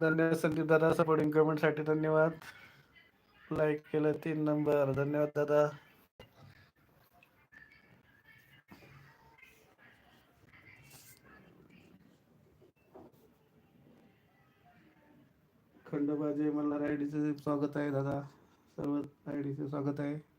धन्यवाद संदीप दादा. सपोर्टिंग कमेंटसाठी धन्यवाद. लाईक केलं तीन नंबर धन्यवाद दादा. खंडोबा मला आयडीचे स्वागत आहे दादा. सर्व आयडीचे स्वागत आहे.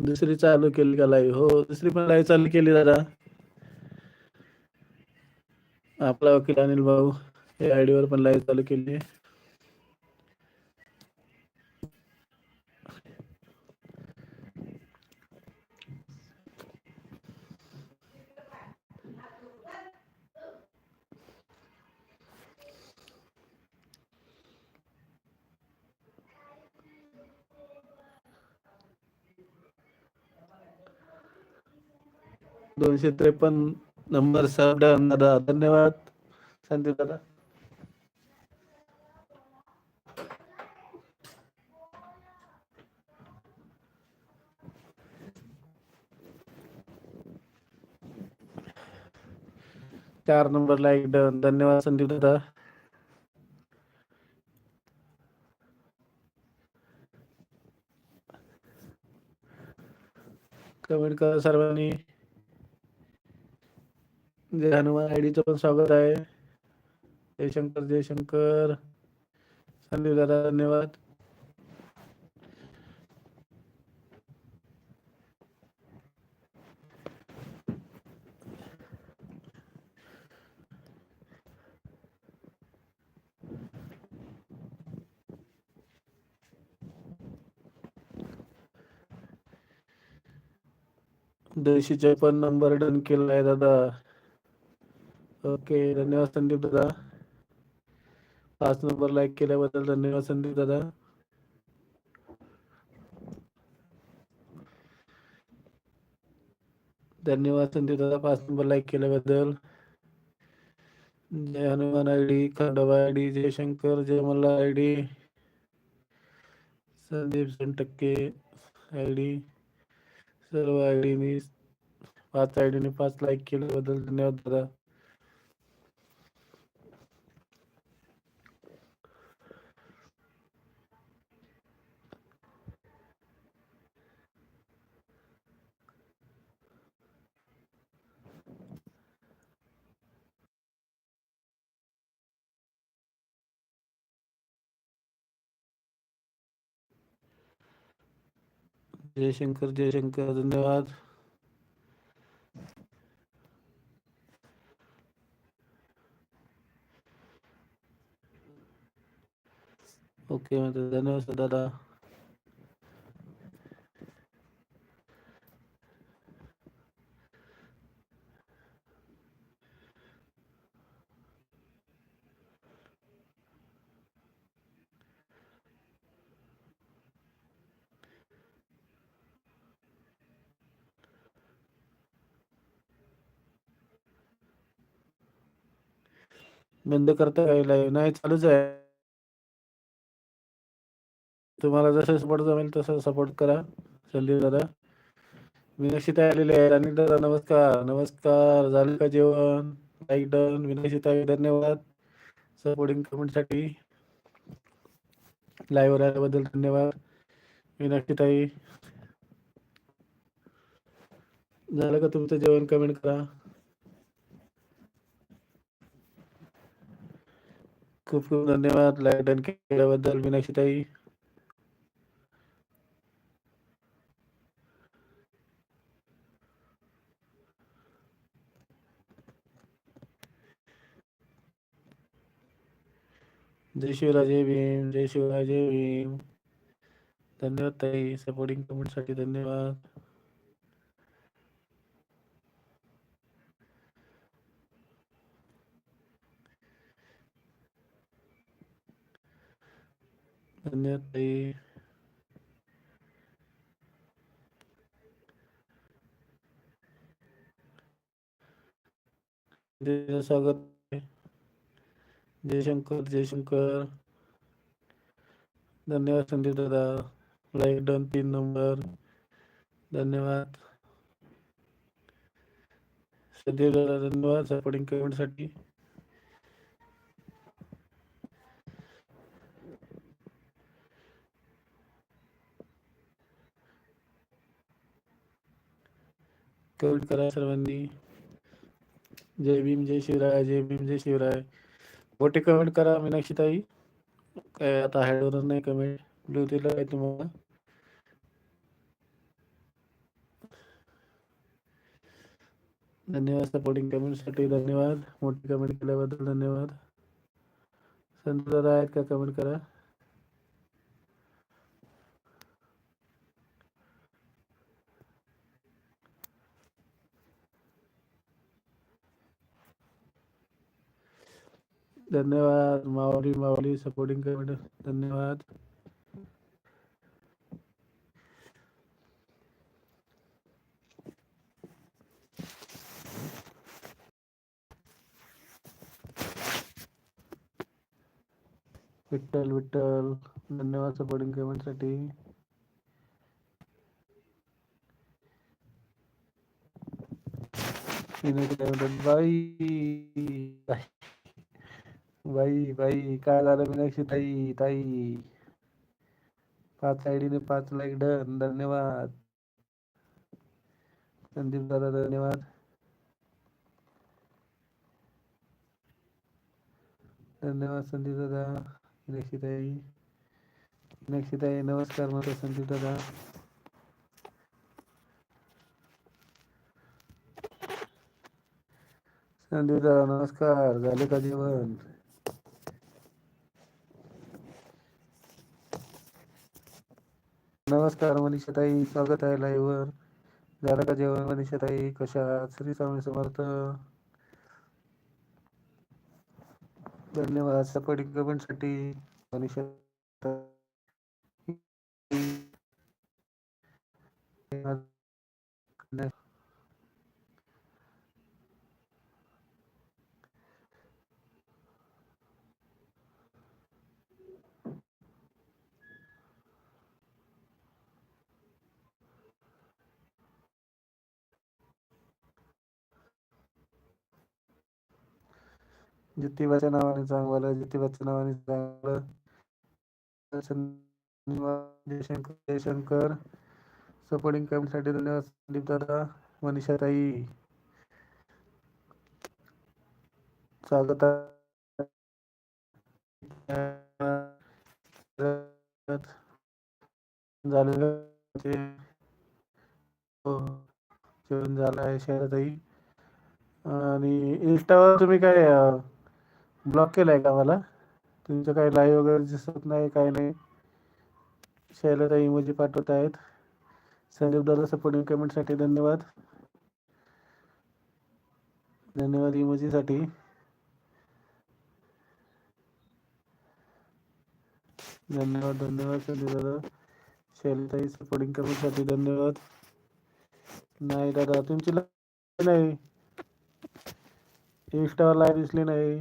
दुसरी चालू केली का लाईव्ह हो दुसरी पण लाईव्ह चालू केली दादा. आपला वकील अनिल भाऊ या आयडी वर पण लाईव्ह चालू केली दोनशे त्रेपन्न नंबर सब दादा. धन्यवाद. संदीप दादा. चार नंबर लाईक डन. धन्यवाद संदीप दादा. कमेंट करा सर्वांनी. जय हनुमान आयडीचं पण स्वागत आहे. जयशंकर जयशंकर. संदीप दादा धन्यवाद. दोनशे पण नंबर डन केला आहे दादा. ओके धन्यवाद संदीप दादा. पाच नंबर लाईक केल्याबद्दल धन्यवाद संदीप दादा. धन्यवाद संदीप दादा पाच नंबर लाईक केल्याबद्दल. जय Hanuman I D Khandoba ID Jaishankar Jai Malla ID Sandeep Takke ID सर्व आय आयडीनी पाच आय डीने पाच लाईक केल्याबद्दल धन्यवाद दादा. जयशंकर जयशंकर धन्यवाद। ओके धन्यवाद दादा। बंद करता काय लाईव्ह नाही चालूच आहे. तुम्हाला जसं सपोर्ट जमेल तसं सपोर्ट करा. संदीप दादा. विनक्षिता आलेले आहे. अनिल दादा नमस्कार. नमस्कार. झालं का जेवण? लाईक डन विनक्षिता धन्यवाद. सपोर्टिंग कमेंटसाठी लाईव्ह राहिल्याबद्दल धन्यवाद. विनाक्षीताई झालं का तुमचं जेवण? कमेंट करा. खूप खूप धन्यवाद लाईट डन केल्याबद्दल मीनाक्षीताई जय शिवराय जय भीम, जय शिवराय जय भीम। धन्यवाद ताई सपोर्टिंग कमेंटसाठी धन्यवाद। ते. स्वागत जयशंकर जयशंकर. धन्यवाद संदीप दादा. लाईक डन तीन नंबर धन्यवाद. संदीप दादा धन्यवाद. सपोर्टिंग कमेंटसाठी कमेंट करा सर्वांनी. जय भीम जय शिवराय जय भीम जय शिवराय. मोठे कमेंट करा मीनाक्षीताई. काय आता हॅडवर नाही कमेंट. ब्लू दिलं आहे तुम्हाला. धन्यवाद सपोर्टिंग कमेंटसाठी धन्यवाद. मोठी कमेंट केल्याबद्दल धन्यवाद. संतुला आहेत का? कमेंट करा. धन्यवाद माऊली माऊली सपोर्टिंग कमेंट धन्यवाद. विठ्ठल विठ्ठल धन्यवाद सपोर्टिंग कमेंटसाठी साठी बाय बाई. बाई बाई काय झालं मीनाक्षी? ताई ताई. पाच आयडीने पाच लाईक डन धन्यवाद. संदीप दादा धन्यवाद. धन्यवाद संदीप दादा मीनाक्षी ताई. मीनाक्षी ताई नमस्कार माझा संदीप दादा. संदीप दादा नमस्कार. झाले का जेवण? नमस्कार मनीषा ताई स्वागत आहे लाईव्हवर झालं का जेवण मनीषाताई? कशा श्री स्वामी समर्थ. धन्यवाद. सपोर्टिंग कमेंटसाठी मनीषा ताई. ज्योतिबाच्या नावाने चांगलं ज्योतिबाच्या नावाने चांगलं जयशंकर जयशंकर. सपोर्टिंग कमेंटसाठी धन्यवाद संदीप दादा मनीषा ताई स्वागत झालेलं हो जेवण झालं आहे. शहरातही आणि इन्स्टावर तुम्ही काय ब्लॉक केलाय का मला? तुमचं काही लाईव्ह वगैरे दिसत नाही काही नाही. शैलता इमोजी पाठवत आहेत. संदीप दादा सपोर्टिंग कमेंटसाठी धन्यवाद. धन्यवाद इमोजीसाठी धन्यवाद धन्यवाद संदीप दादा. शैलताई सपोर्टिंग कमेंटसाठी धन्यवाद. नाही दादा तुमची नाही. इंस्टावर लाईव्ह दिसली नाही.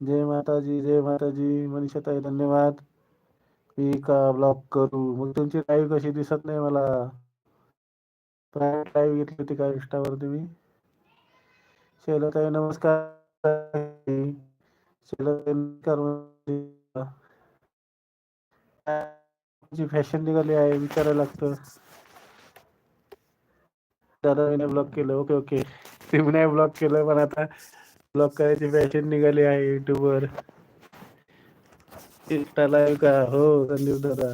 जय माताजी जय माताजी. मनीषाताई धन्यवाद. मी का ब्लॉक करू? मग तुमची लाईव्ह कशी दिसत नाही मला? प्रायव्हेट लाईव्ह घेतली होती का इंस्टावर तुम्ही शैलताई नमस्कार. शैलताई नमस्कार म्हणजे. तुमची फॅशन निघाली आहे विचारायला लागतं. दादा मी ब्लॉक केलं. ओके ओके तुम्ही नाही ब्लॉक केलं पण आता ब्लॉक करायची फॅशन निघाली आहे युट्यूबवर इंस्टा लाईव्ह का? हो संदीप दादा.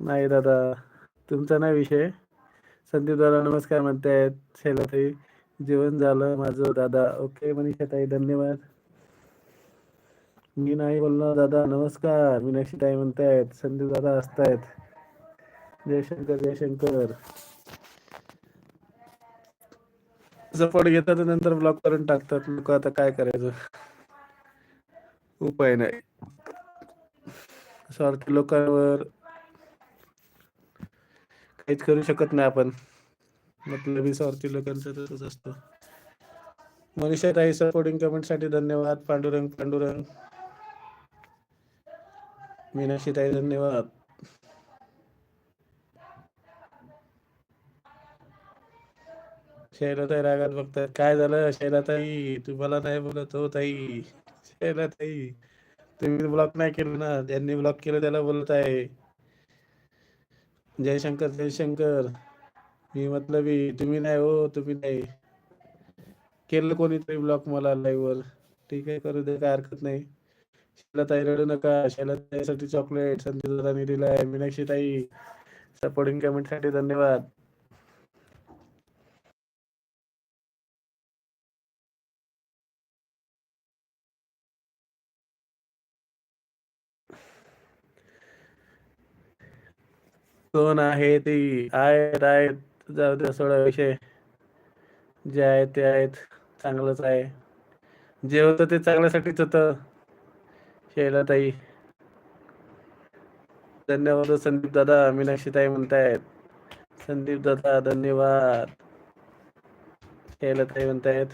नाही दादा. तुमचा नाही विषय. संदीप दादा नमस्कार म्हणतायत. शैलाताई जेवण झालं माझं दादा. ओके मनीषा ताई धन्यवाद. मी नाही बोलणार दादा. नमस्कार. मीनाक्षी ताई म्हणतायत. संदीप दादा असतायत. जयशंकर जयशंकर. सपोर्ट घेतात नंतर ब्लॉक करून टाकतात. लोक आता काय करायचं? उपाय नाही. स्वार्थी लोकांवर काहीच करू शकत नाही आपण. मतलबी स्वार्थी लोकांचं तसंच असतं. मनीषा ताई सपोर्टिंग कमेंटसाठी धन्यवाद. पांडुरंग पांडुरंग. मीनाक्षी ताई धन्यवाद. शैलाताई रागात बघतात. काय झालं शैलाताई? तुम्हाला नाही बोलत हो ताई. शैलाताई तुम्ही ब्लॉक नाही केलं ना? ज्यांनी ब्लॉक केलं त्याला बोलत आहे. जयशंकर जयशंकर मी मतलब तुम्ही नाही हो तुम्ही नाही. केलं कोणीतरी ब्लॉक मला लाईव्ह वर. ठीक आहे करू दे काय हरकत नाही. शैलाताई रडू नका. शैलाताईसाठी चॉकलेट संधी दिला दिलाय. मीनाक्षी ताई सपोर्टिंग कमेंटसाठी धन्यवाद. कोण आहे ती? आहेत आहेत. जाऊ द्या सोडा विषय. जे आहेत ते आहेत. चांगलंच आहे. जे होतं ते चांगल्यासाठीच होतं. शैलाताई. धन्यवाद हो संदीप दादा. मीनाक्षी ताई म्हणतायत. संदीप दादा धन्यवाद. शैलाताई म्हणतायत.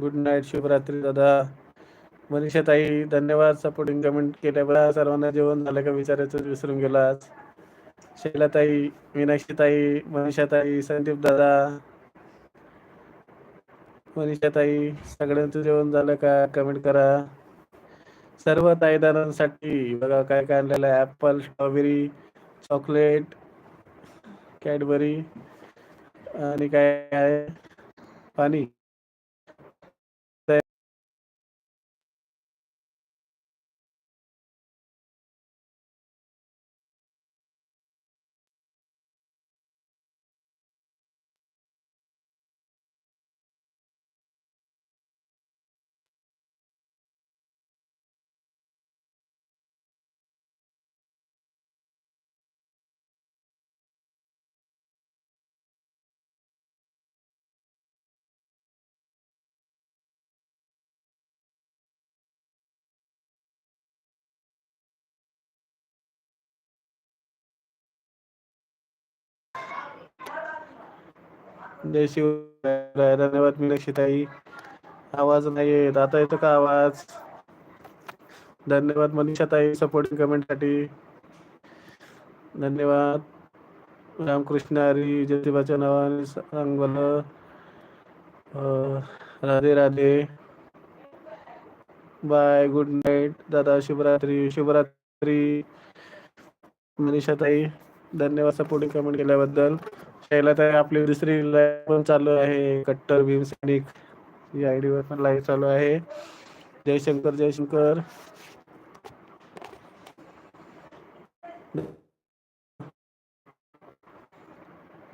गुड नाईट शुभरात्री दादा. मनीषा ताई धन्यवाद सपोर्टिंग कमेंट केल्याबद्दल सर्वांना जेवण झालं का? विचारायचं विसरून गेलो आज शैलाताई मीनाक्षी ताई मनीषा ताई संदीप दादा. मनीषा ताई सगळ्यांचं जेवण झालं का? कमेंट करा. सर्व ताईदारांसाठी बघा काय काय आणलेलं आहे. ॲपल स्ट्रॉबेरी चॉकलेट कॅडबरी आणि काय आहे? पाणी. म्हणजे जय शिवराय धन्यवाद मी ताई आवाज नाही येत. आता येतो का आवाज? धन्यवाद मनीषाताई सपोर्टिंग कमेंटसाठी धन्यवाद. रामकृष्ण हरी ज्योतिबाच्या नावाने सांग Radhe Radhe. Bye good night दादा शुभरात्री. शुभरात्री. मनीषाताई धन्यवाद सपोर्टिंग कमेंट केल्याबद्दल. शैलाताई आपली दुसरी लाईव्ह पण चालू आहे. कट्टर भीम सैनिक या आयडी वर पण लाईव्ह चालू आहे. जयशंकर जयशंकर.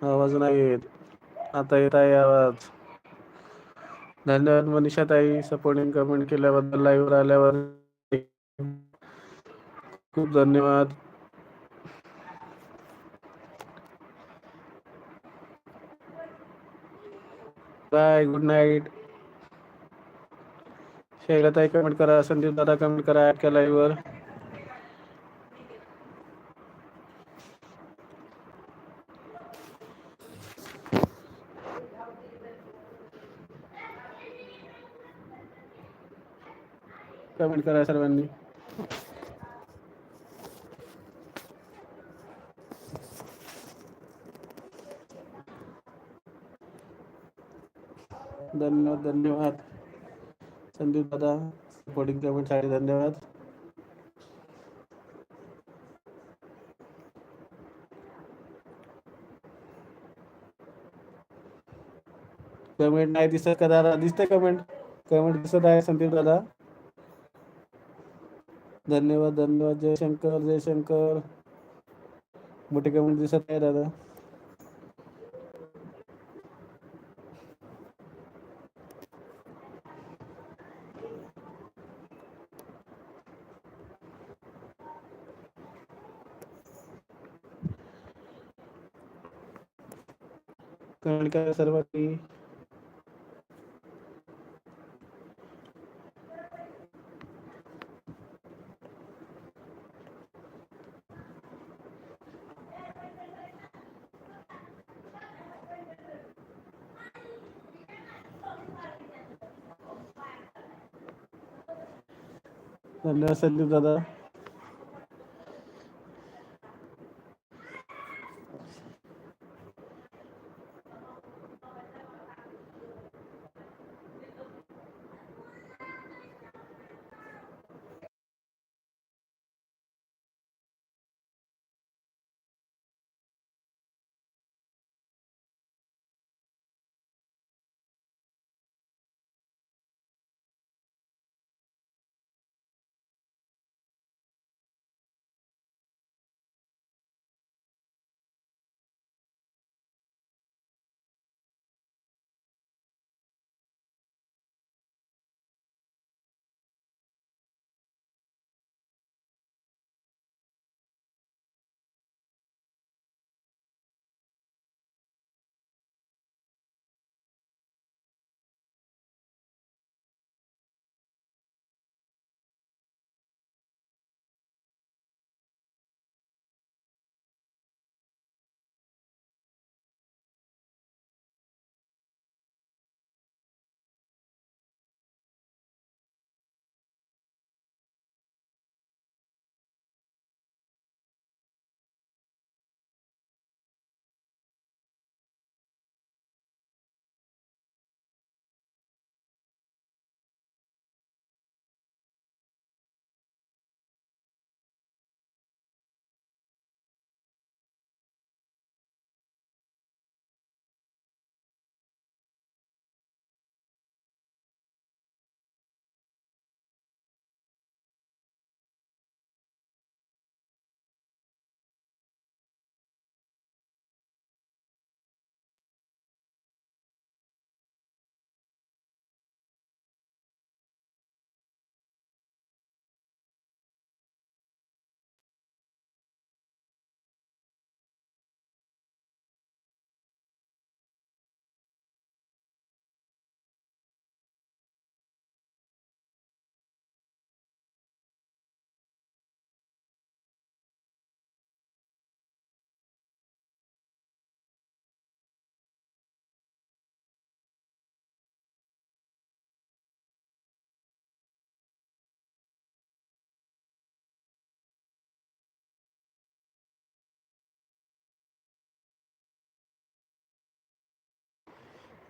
आवाज नाही येत. आता येत आहे आवाज. धन्यवाद मनीषा ताई सपोर्टिंग कमेंट केल्याबद्दल लाईव्ह आल्यावर खूप धन्यवाद. Bye good night. शैलताई कमेंट करा. संदीप दादा कमेंट करा. ॲड केला लाईव्हवर कमेंट करा सर्वांनी. धन्यवाद धन्यवाद. संदीप दादा सपोर्टिंग कमेंटसाठी धन्यवाद. कमेंट नाही दिसत का दादा? दिसतंय कमेंट कमेंट दिसत आहे संदीप दादा. धन्यवाद धन्यवाद. जयशंकर जयशंकर. मोठे कमेंट दिसत आहे दादा. का सर्वांनी धन्यवाद संदीप दादा.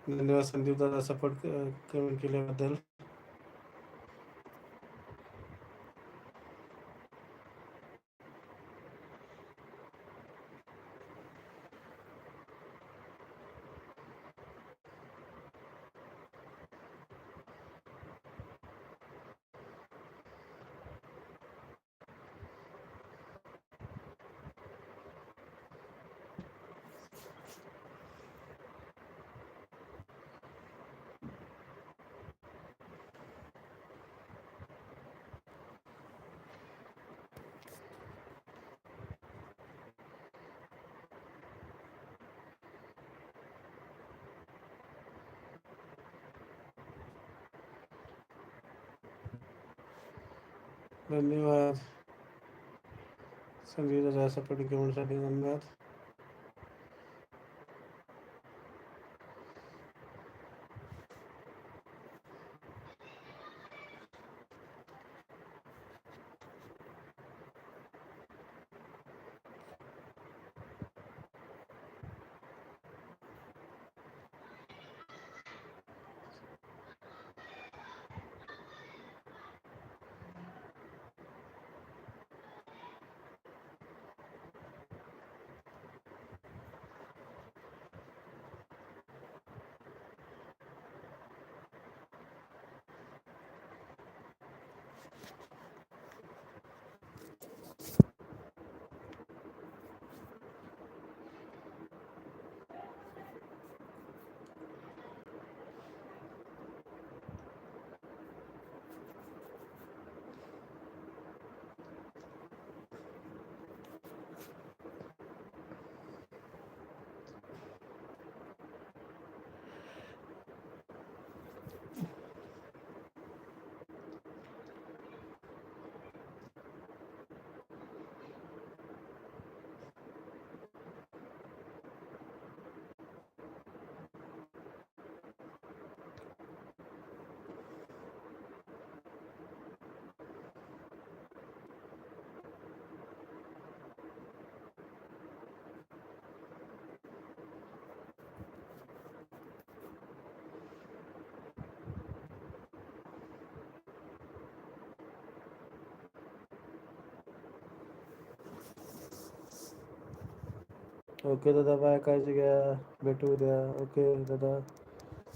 धन्यवाद संदीप दादा सपोर्ट केल्याबद्दल. धन्यवाद. संगीत दादा सपोर्ट कमेंटसाठी धन्यवाद. ओके दादा बाय काळजी घ्या. भेटू उद्या. ओके दादा.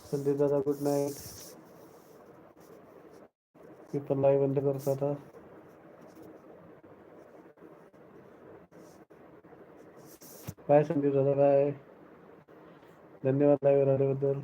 संदीप दादा गुड नाईट मी पण लाईव्ह बंद करतो आता. बाय संदीप दादा बाय धन्यवाद लाईव्ह राहिल्याबद्दल.